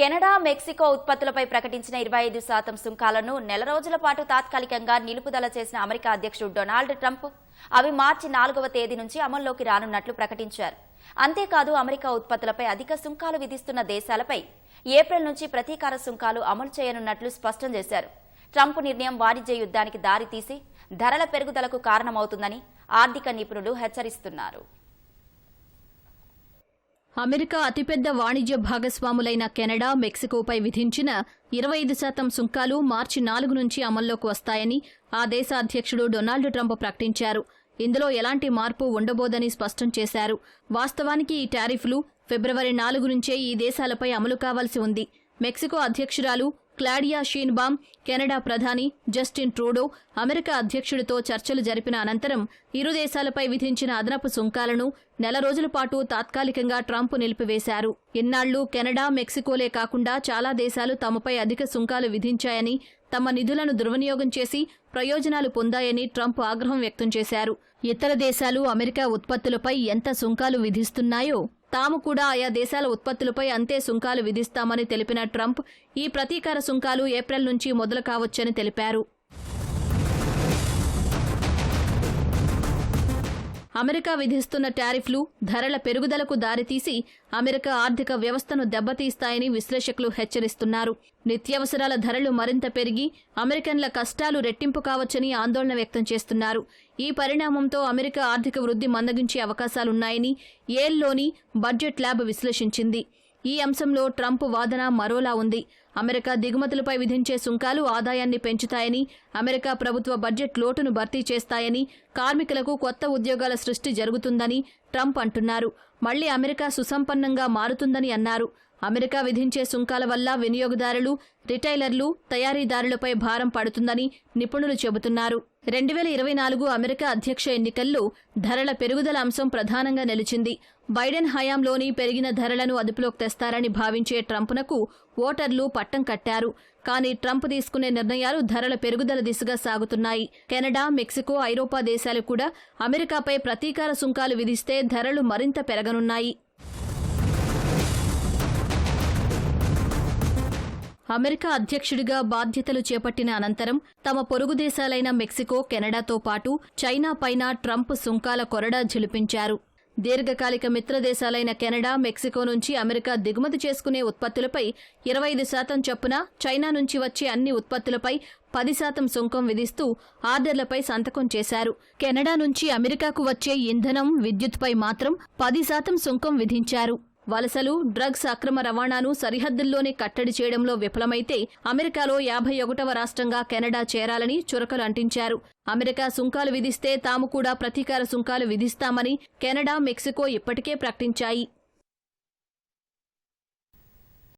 Canada Mexico ఉత్పత్తులపై ప్రకటించిన ఇరవై ఐదు శాతం సుంకాలను నెల రోజుల పాటు తాత్కాలికంగా నిలుపుదల చేసిన అమెరికా అధ్యక్షుడు డొనాల్డ్ ట్రంప్ అవి మార్చి నాలుగవ తేదీ నుంచి అమల్లోకి రానున్నట్లు ప్రకటించారు. అంతేకాదు అమెరికా ఉత్పత్తులపై అధిక సుంకాలు విధిస్తున్న దేశాలపై ఏప్రిల్ నుంచి ప్రతీకార సుంకాలు అమలు చేయనున్నట్లు స్పష్టం చేశారు. ట్రంప్ నిర్ణయం వాణిజ్య యుద్ధానికి దారితీసి ధరల పెరుగుదలకు కారణమవుతుందని ఆర్థిక నిపుణులు హెచ్చరిస్తున్నారు. అమెరికా అతిపెద్ద వాణిజ్య భాగస్వాములైన కెనడా మెక్సికోపై విధించిన ఇరవై ఐదు శాతం సుంకాలు మార్చి నాలుగు నుంచి అమల్లోకి వస్తాయని ఆ దేశ అధ్యక్షుడు డొనాల్డ్ ట్రంప్ ప్రకటించారు. ఇందులో ఎలాంటి మార్పు ఉండబోదని స్పష్టం చేశారు. వాస్తవానికి ఈ టారిఫ్లు ఫిబ్రవరి నాలుగు నుంచే ఈ దేశాలపై అమలు కావాల్సి ఉంది. మెక్సికో అధ్యక్షురాలు క్లాడియా షీన్బామ్ కెనడా ప్రధాని జస్టిన్ ట్రూడో అమెరికా అధ్యక్షుడితో చర్చలు జరిపిన అనంతరం ఇరు దేశాలపై విధించిన అదనపు సుంకాలను నెల రోజుల పాటు తాత్కాలికంగా ట్రంప్ నిలిపివేశారు. ఇన్నాళ్ళు కెనడా మెక్సికోలే కాకుండా చాలా దేశాలు తమపై అధిక సుంకాలు విధించాయని తమ నిధులను దుర్వినియోగం చేసి ప్రయోజనాలు పొందాయని ట్రంప్ ఆగ్రహం వ్యక్తం చేశారు. ఇతర దేశాలు అమెరికా ఉత్పత్తులపై ఎంత సుంకాలు విధిస్తున్నాయో తాము కూడా ఆయా దేశాల ఉత్పత్తులపై అంతే సుంకాలు విధిస్తామని తెలిపిన ట్రంప్ ఈ ప్రతీకార సుంకాలు ఏప్రిల్ నుంచి మొదలు కావచ్చని తెలిపారు. అమెరికా విధిస్తున్న టారిఫ్లు ధరల పెరుగుదలకు దారితీసి అమెరికా ఆర్థిక వ్యవస్థను దెబ్బతీస్తాయని విశ్లేషకులు హెచ్చరిస్తున్నారు. నిత్యావసరాల ధరలు మరింత పెరిగి అమెరికన్ల కష్టాలు రెట్టింపు కావచ్చని ఆందోళన వ్యక్తం చేస్తున్నారు. ఈ పరిణామంతో అమెరికా ఆర్థిక వృద్ధి మందగించే అవకాశాలున్నాయని ఏల్లోని బడ్జెట్ ల్యాబ్ విశ్లేషించింది. ఈ అంశంలో ట్రంప్ వాదన మరోలా ఉంది. అమెరికా దిగుమతులపై విధించే సుంకాలు ఆదాయాన్ని పెంచుతాయని అమెరికా ప్రభుత్వ బడ్జెట్ లోటును భర్తీ చేస్తాయని కార్మికులకు కొత్త ఉద్యోగాల సృష్టి జరుగుతుందని ట్రంప్ అంటున్నారు. మళ్ళీ అమెరికా సుసంపన్నంగా మారుతుందని అన్నారు. అమెరికా విధించే సుంకాల వల్ల వినియోగదారులు రిటైలర్లు తయారీదారులపై భారం పడుతుందని నిపుణులు చెబుతున్నారు. రెండు వేల ఇరవై నాలుగు అమెరికా అధ్యక్ష ఎన్నికల్లో ధరల పెరుగుదల అంశం ప్రధానంగా నిలిచింది. బైడెన్ హయాంలోని పెరిగిన ధరలను అదుపులోకి తెస్తారని భావించే ట్రంప్నకు ఓటర్లు పట్టం కట్టారు. కానీ ట్రంప్ తీసుకునే నిర్ణయాలు ధరల పెరుగుదల దిశగా సాగుతున్నాయి. కెనడా మెక్సికో ఐరోపా దేశాలు కూడా అమెరికాపై ప్రతీకార సుంకాలు విధిస్తే ధరలు మరింత పెరగనున్నాయి. అమెరికా అధ్యక్షుడిగా బాధ్యతలు చేపట్టిన అనంతరం తమ పొరుగు దేశాలైన మెక్సికో కెనడాతో పాటు చైనా పైన ట్రంప్ సుంకాల కొరడా ఝులిపించారు. దీర్ఘకాలిక మిత్రదేశాలైన కెనడా మెక్సికో నుంచి అమెరికా దిగుమతి చేసుకునే ఉత్పత్తులపై ఇరవై ఐదు శాతం చొప్పున చైనా నుంచి వచ్చే అన్ని ఉత్పత్తులపై పది శాతం సుంకం విధిస్తూ ఆర్డర్లపై సంతకం చేశారు. కెనడా నుంచి అమెరికాకు వచ్చే ఇంధనం విద్యుత్పై మాత్రం పది శాతం సుంకం విధించారు. వలసలు డ్రగ్స్ అక్రమ రవాణాను సరిహద్దుల్లోనే కట్టడి చేయడంలో విఫలమైతే అమెరికాలో యాభై ఒకటవ రాష్ట్రంగా కెనడా చేరాలని చురకలు అంటించారు. అమెరికా సుంకాలు విధిస్తే తాము కూడా ప్రతీకార సుంకాలు విధిస్తామని కెనడా మెక్సికో ఇప్పటికే ప్రకటించాయి.